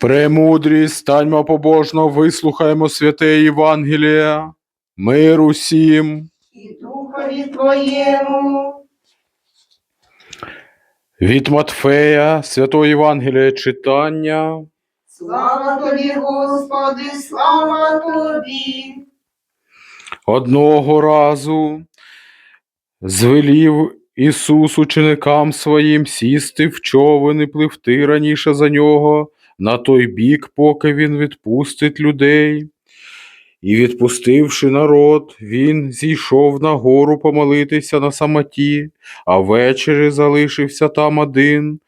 Премудрість, станьмо побожно, вислухаємо святе Євангеліє. Мир усім. і духові твоєму. Від Матфея, святого Євангелія читання. Слава тобі, Господи, слава тобі. Одного разу звелів Ісус ученикам своїм сісти в човен і пливти раніше за нього на той бік, поки він відпустить людей. І, відпустивши народ, він зійшов на гору помолитися на самоті, а ввечері залишився там один.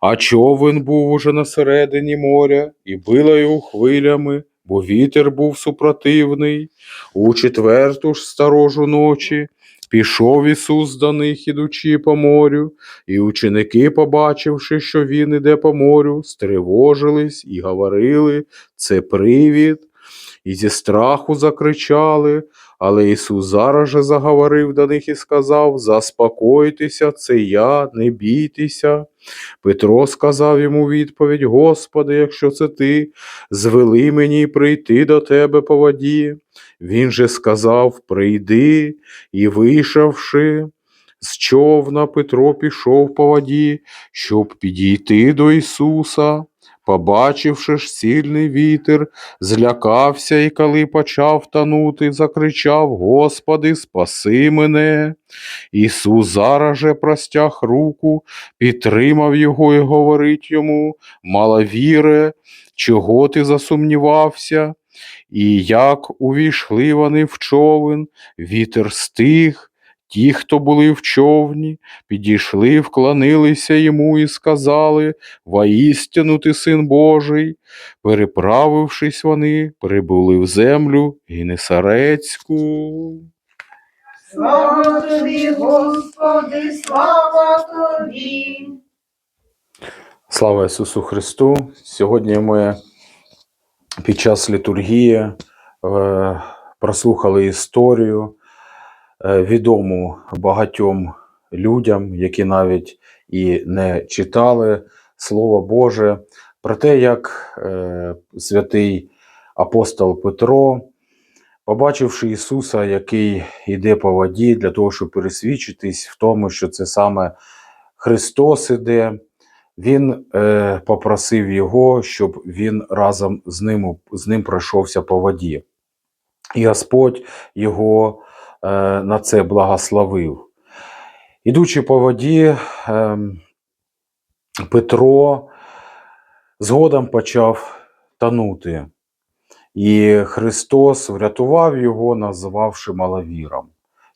А човен був уже на середині моря, і било його хвилями, бо вітер був супротивний. У четверту ж сторожу ночі пішов Ісус до них, ідучи по морю, і ученики, побачивши, що він іде по морю, стривожились і говорили, це привід, і зі страху закричали. Але Ісус зараз же заговорив до них і сказав: Заспокойтеся, це я, не бійтеся. Петро сказав йому відповідь: Господи, якщо це ти, звели мені прийти до тебе по воді. Він же сказав: Прийди, і вийшовши з човна, Петро пішов по воді, щоб підійти до Ісуса. Побачивши ж сильний вітер, злякався і коли почав тонути, закричав: Господи, спаси мене. Ісус зараз же простяг руку, підтримав його і говорить йому: Маловіре, чого ти засумнівався? І як увійшли вони в човен, вітер стих. Ті, хто були в човні, підійшли, вклонилися йому і сказали: Воістину ти син Божий. Переправившись вони, прибули в землю Генесарецьку. Слава тобі, Господи, слава тобі. Слава Ісусу Христу! Сьогодні ми під час літургії е, прослухали історію, відому багатьом людям, які навіть і не читали Слово Боже, про те, як е, святий апостол Петро, побачивши Ісуса, який йде по воді для того, щоб пересвідчитись в тому, що це саме Христос іде, він е, попросив його, щоб він разом з ним, з ним пройшовся по воді. І Господь його е, на це благословив. Ідучи по воді, е, Петро згодом почав тонути. І Христос врятував його, називавши маловіром.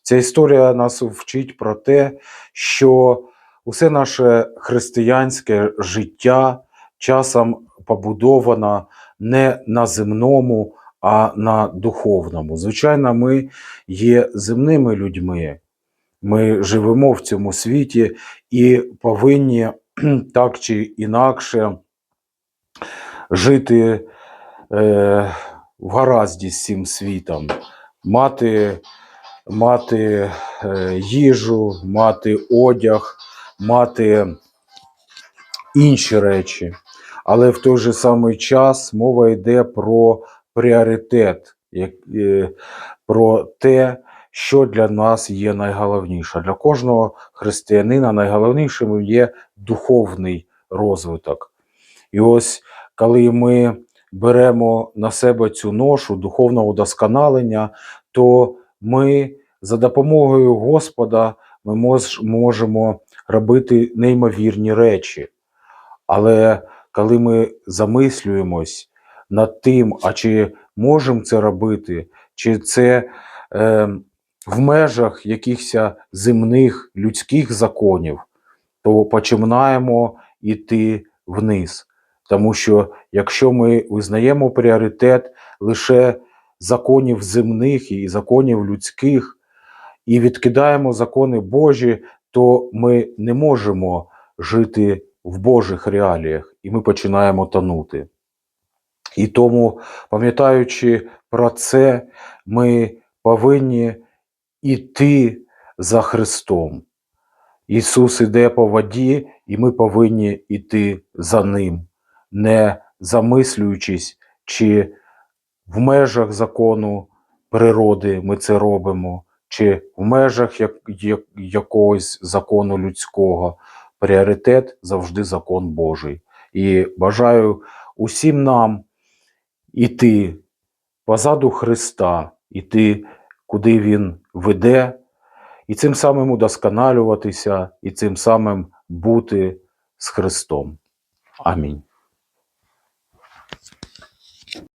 Ця історія нас вчить про те, що усе наше християнське життя часом побудовано не на земному, а на духовному. Звичайно, ми є земними людьми. Ми живемо в цьому світі і повинні так чи інакше жити е, в гаразді з цим світом, мати, мати е, їжу, мати одяг, мати інші речі. Але в той же самий час мова йде про пріоритет, як, е, про те, що для нас є найголовніше. Для кожного християнина найголовнішим є духовний розвиток. І ось коли ми беремо на себе цю ношу духовного удосконалення, то ми за допомогою Господа ми мож, можемо робити неймовірні речі. Але коли ми замислюємось над тим, а чи можемо це робити, чи це е, в межах якихось земних людських законів, то починаємо йти вниз. Тому що якщо ми визнаємо пріоритет лише законів земних і законів людських, і відкидаємо закони Божі, то ми не можемо жити в Божих реаліях, і ми починаємо тонути. І тому, пам'ятаючи про це, ми повинні йти за Христом. Ісус іде по воді, і ми повинні йти за Ним, не замислюючись, чи в межах закону природи ми це робимо, чи в межах як, як, якогось закону людського. Пріоритет завжди закон Божий. І бажаю усім нам іти позаду Христа, іти, куди Він веде, і цим самим удосконалюватися, і цим самим бути з Христом. Амінь.